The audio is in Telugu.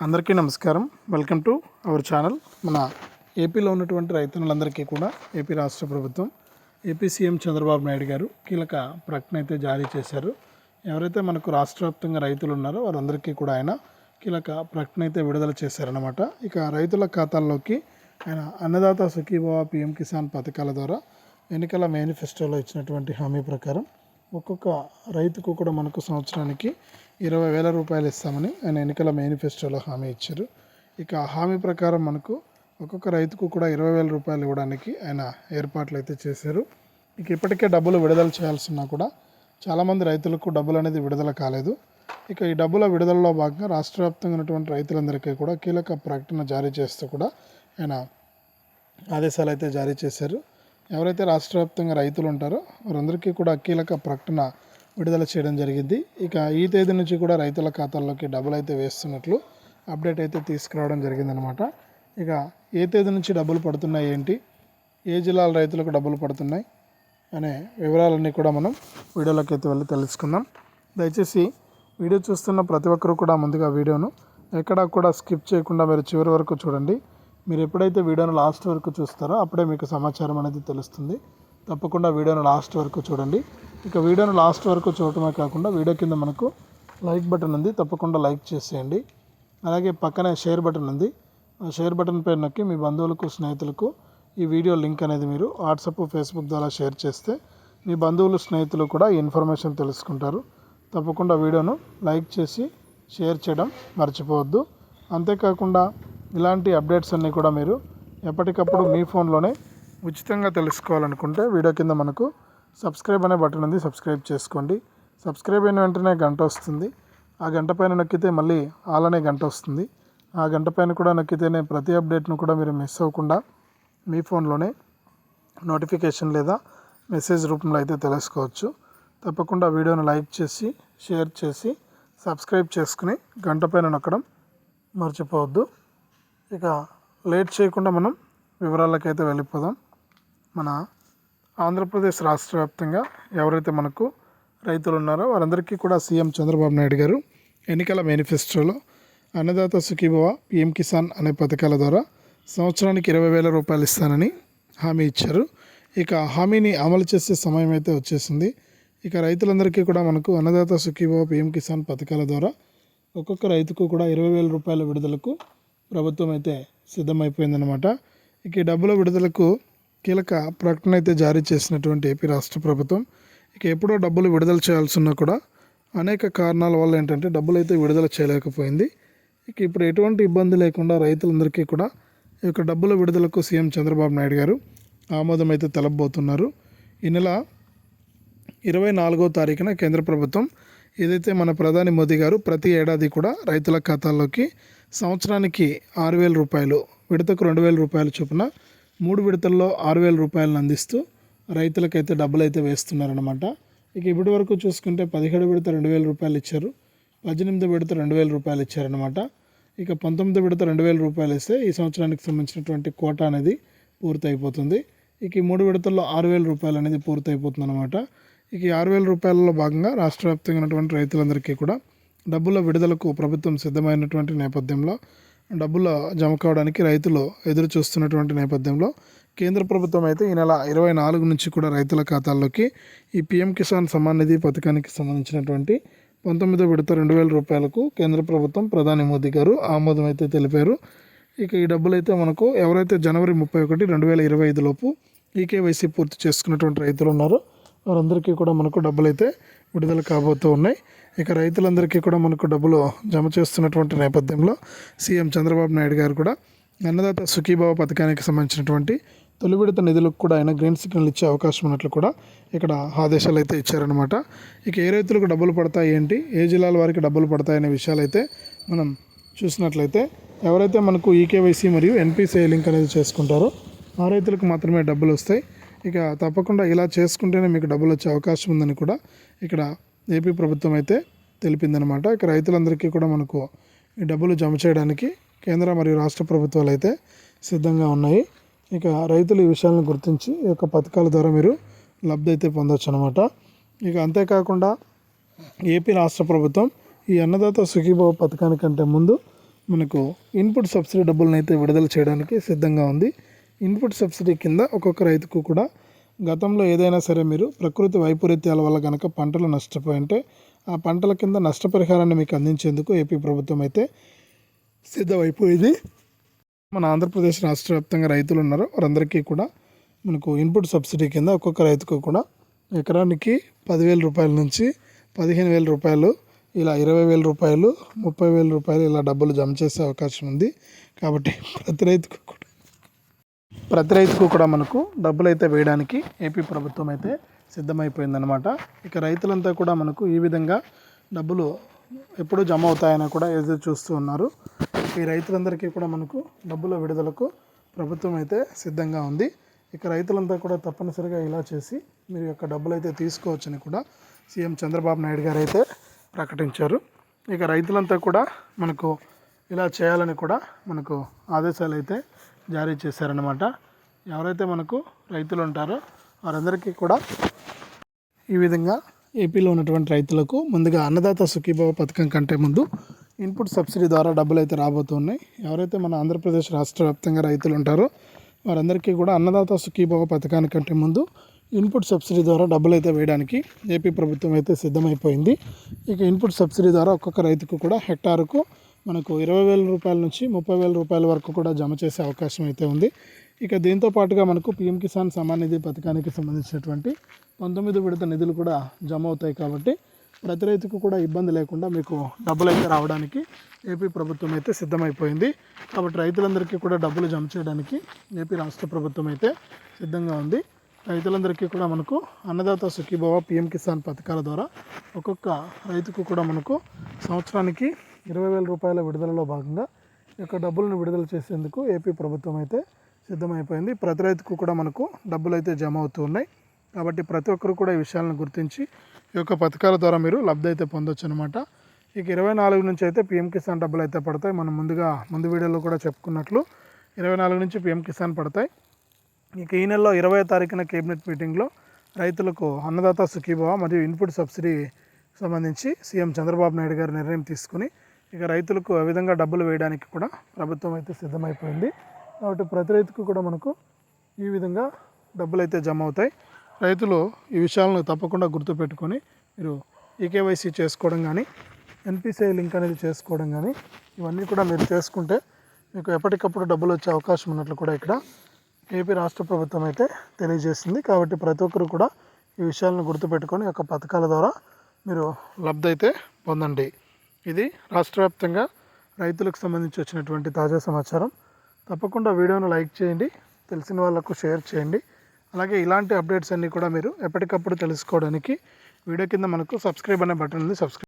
అందరికీ నమస్కారం. వెల్కమ్ టు అవర్ ఛానల్ మన ఏపీలో ఉన్నటువంటి రైతులందరికీ కూడా ఏపీ రాష్ట్ర ప్రభుత్వం ఏపీ సీఎం చంద్రబాబు నాయుడు గారు కీలక ప్రకటన అయితే జారీ చేశారు. ఎవరైతే మనకు రాష్ట్ర వ్యాప్తంగా రైతులు ఉన్నారో వారందరికీ కూడా ఆయన కీలక ప్రకటన అయితే విడుదల చేశారనమాట ఇక రైతుల ఖాతాల్లోకి ఆయన అన్నదాత సుఖీభావ పిఎం కిసాన్ పథకాల ద్వారా ఎన్నికల మేనిఫెస్టోలో ఇచ్చినటువంటి హామీ ప్రకారం ఒక్కొక్క రైతుకు కూడా మనకు సంవత్సరానికి ఇరవై వేల రూపాయలు ఇస్తామని ఆయన ఎన్నికల మేనిఫెస్టోలో హామీ ఇచ్చారు. ఇక ఆ హామీ ప్రకారం మనకు ఒక్కొక్క రైతుకు కూడా ఇరవై వేల రూపాయలు ఇవ్వడానికి ఆయన ఏర్పాట్లు అయితే చేశారు. ఇక ఇప్పటికే డబ్బులు విడుదల చేయాల్సి ఉన్నా కూడా చాలామంది రైతులకు డబ్బులు అనేది విడుదల కాలేదు. ఇక ఈ డబ్బుల విడుదలలో భాగంగా రాష్ట్ర వ్యాప్తంగా ఉన్నటువంటి రైతులందరికీ కూడా కీలక ప్రకటన జారీ చేస్తూ కూడా ఆయన ఆదేశాలు అయితే జారీ చేశారు. ఎవరైతే రాష్ట్ర వ్యాప్తంగా రైతులు ఉంటారో వారందరికీ కూడా కీలక ప్రకటన విడుదల చేయడం జరిగింది. ఇక ఈ తేదీ నుంచి కూడా రైతుల ఖాతాల్లోకి డబ్బులు అయితే వేస్తున్నట్లు అప్డేట్ అయితే తీసుకురావడం జరిగిందనమాట. ఇక ఏ తేదీ నుంచి డబ్బులు పడుతున్నాయి ఏంటి? ఏ జిల్లాల రైతులకు డబ్బులు పడుతున్నాయి? అనే వివరాలన్నీ కూడా మనం వీడియోలోకి అయితే వెళ్ళి తెలుసుకుందాం. దయచేసి వీడియో చూస్తున్న ప్రతి ఒక్కరు కూడా ముందుగా వీడియోను ఎక్కడా కూడా స్కిప్ చేయకుండా మీరు చివరి వరకు చూడండి. మీరు ఎప్పుడైతే వీడియోను లాస్ట్ వరకు చూస్తారో అప్పుడే మీకు సమాచారం అనేది తెలుస్తుంది. తప్పకుండా వీడియోను లాస్ట్ వరకు చూడండి. ఇక వీడియోను లాస్ట్ వరకు చూడటమే కాకుండా వీడియో కింద మనకు లైక్ బటన్ ఉంది. తప్పకుండా లైక్ చేసేయండి. అలాగే పక్కనే షేర్ బటన్ ఉంది. ఆ షేర్ బటన్ పై నొక్కి మీ బంధువులకు స్నేహితులకు ఈ వీడియో లింక్ అనేది మీరు వాట్సాప్ ఫేస్బుక్ ద్వారా షేర్ చేస్తే మీ బంధువులు స్నేహితులు కూడా ఈ ఇన్ఫర్మేషన్ తెలుసుకుంటారు. తప్పకుండా వీడియోను లైక్ చేసి షేర్ చేయడం మర్చిపోవద్దు. అంతేకాకుండా ఇలాంటి అప్డేట్స్ అన్నీ కూడా మీరు ఎప్పటికప్పుడు మీ ఫోన్లోనే ఉచితంగా తెలుసుకోవాలనుకుంటే వీడియో కింద మనకు సబ్స్క్రైబ్ అనే బటన్ ఉంది సబ్స్క్రైబ్ చేసుకోండి. సబ్స్క్రైబ్ అయిన వెంటనే గంట వస్తుంది. ఆ గంట పైన నొక్కితే మళ్ళీ ఆల్ అనే గంట వస్తుంది. ఆ గంట పైన కూడా నొక్కితేనే ప్రతి అప్డేట్ను కూడా మీరు మిస్ అవ్వకుండా మీ ఫోన్లోనే నోటిఫికేషన్ లేదా మెసేజ్ రూపంలో అయితే తెలుసుకోవచ్చు. తప్పకుండా వీడియోను లైక్ చేసి షేర్ చేసి సబ్స్క్రైబ్ చేసుకుని గంట పైన నొక్కడం మర్చిపోవద్దు. ఇక లేట్ చేయకుండా మనం వివరాలకైతే వెళ్ళిపోదాం. మన ఆంధ్రప్రదేశ్ రాష్ట్ర వ్యాప్తంగా ఎవరైతే మనకు రైతులు ఉన్నారో వారందరికీ కూడా సీఎం చంద్రబాబు నాయుడు గారు ఎన్నికల మేనిఫెస్టోలో అన్నదాత సుఖీభవ పిఎం కిసాన్ అనే పథకాల ద్వారా సంవత్సరానికి ఇరవై వేల రూపాయలు ఇస్తానని హామీ ఇచ్చారు. ఇక హామీని అమలు చేసే సమయం అయితే వచ్చేసింది. ఇక రైతులందరికీ కూడా మనకు అన్నదాత సుఖీభవ పిఎం కిసాన్ పథకాల ద్వారా ఒక్కొక్క రైతుకు కూడా ఇరవై వేల రూపాయల విడుదలకు ప్రభుత్వం అయితే సిద్ధమైపోయిందనమాట ఇక ఈ డబ్బుల విడుదలకు కీలక ప్రకటన అయితే జారీ చేసినటువంటి ఏపీ రాష్ట్ర ప్రభుత్వం. ఇక ఎప్పుడో డబ్బులు విడుదల చేయాల్సి ఉన్నా కూడా అనేక కారణాల వల్ల ఏంటంటే డబ్బులు అయితే విడుదల చేయలేకపోయింది. ఇక ఇప్పుడు ఎటువంటి ఇబ్బంది లేకుండా రైతులందరికీ కూడా ఈ యొక్క డబ్బుల విడుదలకు సీఎం చంద్రబాబు నాయుడు గారు ఆమోదం అయితే తెలపబోతున్నారు ఈ నెల ఇరవై నాలుగో తారీఖున కేంద్ర ప్రభుత్వం ఏదైతే మన ప్రధాని మోదీ గారు ప్రతి ఏడాది కూడా రైతుల ఖాతాల్లోకి సంవత్సరానికి ఆరు వేల రూపాయలు విడతకు రెండు వేల రూపాయలు చొప్పున మూడు విడతల్లో ఆరు వేల రూపాయలను అందిస్తూ రైతులకైతే డబ్బులు అయితే వేస్తున్నారనమాట ఇక ఇప్పటి వరకు చూసుకుంటే పదిహేడు విడత రెండు వేల రూపాయలు ఇచ్చారు. పద్దెనిమిది విడత రెండు వేల రూపాయలు ఇచ్చారనమాట ఇక పంతొమ్మిది విడత రెండు వేల రూపాయలు ఇస్తే ఈ సంవత్సరానికి సంబంధించినటువంటి కోట అనేది పూర్తయిపోతుంది. ఇక ఈ మూడు విడతల్లో ఆరు వేల రూపాయలు అనేది పూర్తయిపోతుంది అనమాట ఇక ఈ ఆరు వేల రూపాయలలో భాగంగా రాష్ట్ర వ్యాప్తంగా ఉన్నటువంటి రైతులందరికీ కూడా డబ్బుల విడుదలకు ప్రభుత్వం సిద్ధమైనటువంటి నేపథ్యంలో డబ్బుల జమ కావడానికి రైతులు ఎదురు చూస్తున్నటువంటి నేపథ్యంలో కేంద్ర ప్రభుత్వం అయితే ఈ నెల ఇరవై నాలుగు నుంచి కూడా రైతుల ఖాతాల్లోకి ఈ పిఎం కిసాన్ సమ్మాన్ నిధి పథకానికి సంబంధించినటువంటి పంతొమ్మిదో విడత రెండు వేల రూపాయలకు కేంద్ర ప్రభుత్వం ప్రధాని మోదీ గారు ఆమోదం అయితే తెలిపారు. ఇక ఈ డబ్బులు అయితే మనకు ఎవరైతే జనవరి ముప్పై ఒకటి రెండు వేల ఇరవై ఐదులోపు ఈకేవైసీ పూర్తి చేసుకున్నటువంటి రైతులు ఉన్నారో వారందరికీ కూడా మనకు డబ్బులు అయితే విడుదల కాబోతూ ఉన్నాయి. ఇక రైతులందరికీ కూడా మనకు డబ్బులు జమ చేస్తున్నటువంటి నేపథ్యంలో సీఎం చంద్రబాబు నాయుడు గారు కూడా అన్నదాత సుఖీభావ పథకానికి సంబంధించినటువంటి తొలి విడత నిధులకు కూడా ఆయన గ్రీన్ సిగ్నల్ ఇచ్చే అవకాశం ఉన్నట్లు కూడా ఇక్కడ ఆదేశాలు అయితే ఇచ్చారనమాట ఇక ఏ రైతులకు డబ్బులు పడతాయి ఏంటి? ఏ జిల్లాల వారికి డబ్బులు పడతాయి అనే విషయాలు అయితే మనం చూసినట్లయితే ఎవరైతే మనకు ఈకేవైసీ మరియు ఎన్పిసిఐ లింక్ అనేది చేసుకుంటారో ఆ రైతులకు మాత్రమే డబ్బులు వస్తాయి. ఇక తప్పకుండా ఇలా చేసుకుంటేనే మీకు డబ్బులు వచ్చే అవకాశం ఉందని కూడా ఇక్కడ ఏపీ ప్రభుత్వం అయితే తెలిపిందనమాట. ఇక రైతులందరికీ కూడా మనకు ఈ డబ్బులు జమ చేయడానికి కేంద్ర మరియు రాష్ట్ర ప్రభుత్వాలు అయితే సిద్ధంగా ఉన్నాయి. ఇక రైతులు ఈ విషయాలను గుర్తించి ఈ యొక్క పథకాల ద్వారా మీరు లబ్ధి అయితే పొందొచ్చు అనమాట ఇక అంతేకాకుండా ఏపీ రాష్ట్ర ప్రభుత్వం ఈ అన్నదాత సుఖీభావ పథకానికంటే ముందు మనకు ఇన్పుట్ సబ్సిడీ డబ్బులను అయితే విడుదల చేయడానికి సిద్ధంగా ఉంది. ఇన్పుట్ సబ్సిడీ కింద ఒక్కొక్క రైతుకు కూడా గతంలో ఏదైనా సరే మీరు ప్రకృతి వైపరీత్యాల వల్ల కనుక పంటలు నష్టపోయి ఉంటే ఆ పంటల కింద నష్టపరిహారాన్ని మీకు అందించేందుకు ఏపీ ప్రభుత్వం అయితే సిద్ధమైపోయింది. మన ఆంధ్రప్రదేశ్ రాష్ట్ర వ్యాప్తంగా రైతులు ఉన్నారు. వారందరికీ కూడా మనకు ఇన్పుట్ సబ్సిడీ కింద ఒక్కొక్క రైతుకు కూడా ఎకరానికి పదివేల రూపాయల నుంచి పదిహేను వేల రూపాయలు ఇలా ఇరవై వేల రూపాయలు ముప్పై వేల రూపాయలు ఇలా డబ్బులు జమ చేసే అవకాశం ఉంది. కాబట్టి ప్రతి రైతుకు కూడా ప్రతి రైతుకు కూడా మనకు డబ్బులు అయితే వేయడానికి ఏపీ ప్రభుత్వం అయితే సిద్ధమైపోయిందనమాట ఇక రైతులంతా కూడా మనకు ఈ విధంగా డబ్బులు ఎప్పుడు జమ అవుతాయని కూడా ఎదురు చూస్తూ ఉన్నారు. ఈ రైతులందరికీ కూడా మనకు డబ్బుల విడుదలకు ప్రభుత్వం అయితే సిద్ధంగా ఉంది. ఇక రైతులంతా కూడా తప్పనిసరిగా ఇలా చేసి మీరు యొక్క డబ్బులు అయితే తీసుకోవచ్చని కూడా సీఎం చంద్రబాబు నాయుడు గారు అయితే ప్రకటించారు. ఇక రైతులంతా కూడా మనకు ఇలా చేయాలని కూడా మనకు ఆదేశాలు అయితే జారీ చేశారనమాట ఎవరైతే మనకు రైతులు ఉంటారో వారందరికీ కూడా ఈ విధంగా ఏపీలో ఉన్నటువంటి రైతులకు ముందుగా అన్నదాత సుఖీభావ పథకం కంటే ముందు ఇన్పుట్ సబ్సిడీ ద్వారా డబ్బులు అయితే రాబోతున్నాయి. ఎవరైతే మన ఆంధ్రప్రదేశ్ రాష్ట్ర వ్యాప్తంగా రైతులు ఉంటారో వారందరికీ కూడా అన్నదాత సుఖీభావ పథకానికంటే ముందు ఇన్పుట్ సబ్సిడీ ద్వారా డబ్బులు అయితే వేయడానికి ఏపీ ప్రభుత్వం అయితే సిద్ధమైపోయింది. ఇక ఇన్పుట్ సబ్సిడీ ద్వారా ఒక్కొక్క రైతుకు కూడా హెక్టార్కు మనకు ఇరవై వేల రూపాయల నుంచి ముప్పై వేల రూపాయల వరకు కూడా జమ చేసే అవకాశం అయితే ఉంది. ఇక దీంతో పాటుగా మనకు పిఎం కిసాన్ సమాన్ నిధి పథకానికి సంబంధించినటువంటి పంతొమ్మిది విడత నిధులు కూడా జమ అవుతాయి కాబట్టి ప్రతి రైతుకు కూడా ఇబ్బంది లేకుండా మీకు డబ్బులు అయితే రావడానికి ఏపీ ప్రభుత్వం అయితే సిద్ధమైపోయింది. కాబట్టి రైతులందరికీ కూడా డబ్బులు జమ చేయడానికి ఏపీ రాష్ట్ర ప్రభుత్వం అయితే సిద్ధంగా ఉంది. రైతులందరికీ కూడా మనకు అన్నదాత సుఖీభవ పిఎం కిసాన్ పథకాల ద్వారా ఒక్కొక్క రైతుకు కూడా మనకు సంవత్సరానికి ఇరవై వేల రూపాయల విడుదలలో భాగంగా ఈ యొక్క డబ్బులను విడుదల చేసేందుకు ఏపీ ప్రభుత్వం అయితే సిద్ధమైపోయింది. ప్రతి రైతుకు కూడా మనకు డబ్బులు అయితే జమ అవుతూ ఉన్నాయి. కాబట్టి ప్రతి ఒక్కరు కూడా ఈ విషయాలను గుర్తించి ఈ యొక్క పథకాల ద్వారా మీరు లబ్ధి అయితే పొందొచ్చు అనమాట ఇక ఇరవై నాలుగు నుంచి అయితే పిఎం కిసాన్ డబ్బులు అయితే పడతాయి. మనం ముందుగా ముందు వీడియోలో కూడా చెప్పుకున్నట్లు ఇరవై నాలుగు నుంచి పిఎం కిసాన్ పడతాయి. ఇక ఈ నెలలో ఇరవై తారీఖున కేబినెట్ మీటింగ్లో రైతులకు అన్నదాత సుఖీభావ మరియు ఇన్పుట్ సబ్సిడీ సంబంధించి సీఎం చంద్రబాబు నాయుడు గారు నిర్ణయం తీసుకుని ఇక రైతులకు ఆ విధంగా డబ్బులు వేయడానికి కూడా ప్రభుత్వం అయితే సిద్ధమైపోయింది. కాబట్టి ప్రతి రైతుకు కూడా మనకు ఈ విధంగా డబ్బులు అయితే జమ అవుతాయి. రైతులు ఈ విషయాలను తప్పకుండా గుర్తుపెట్టుకొని మీరు ఈకేవైసీ చేసుకోవడం కానీ ఎన్పిసిఐ లింక్ అనేది చేసుకోవడం కానీ ఇవన్నీ కూడా మీరు చేసుకుంటే మీకు ఎప్పటికప్పుడు డబ్బులు వచ్చే అవకాశం ఉన్నట్లు కూడా ఇక్కడ ఏపీ రాష్ట్ర ప్రభుత్వం అయితే తెలియజేస్తుంది కాబట్టి ప్రతి ఒక్కరు కూడా ఈ విషయాలను గుర్తుపెట్టుకొని యొక్క పథకాల ద్వారా మీరు లబ్ధి అయితే పొందండి. ఇది రాష్ట్ర వ్యాప్తంగా రైతులకు సంబంధించి వచ్చినటువంటి తాజా సమాచారం. తప్పకుండా వీడియోను లైక్ చేయండి తెలిసిన వాళ్ళకు షేర్ చేయండి. అలాగే ఇలాంటి అప్డేట్స్ అన్నీ కూడా మీరు ఎప్పటికప్పుడు తెలుసుకోవడానికి వీడియో కింద మనకు సబ్స్క్రైబ్ అనే బటన్ ఉంది సబ్స్క్రైబ్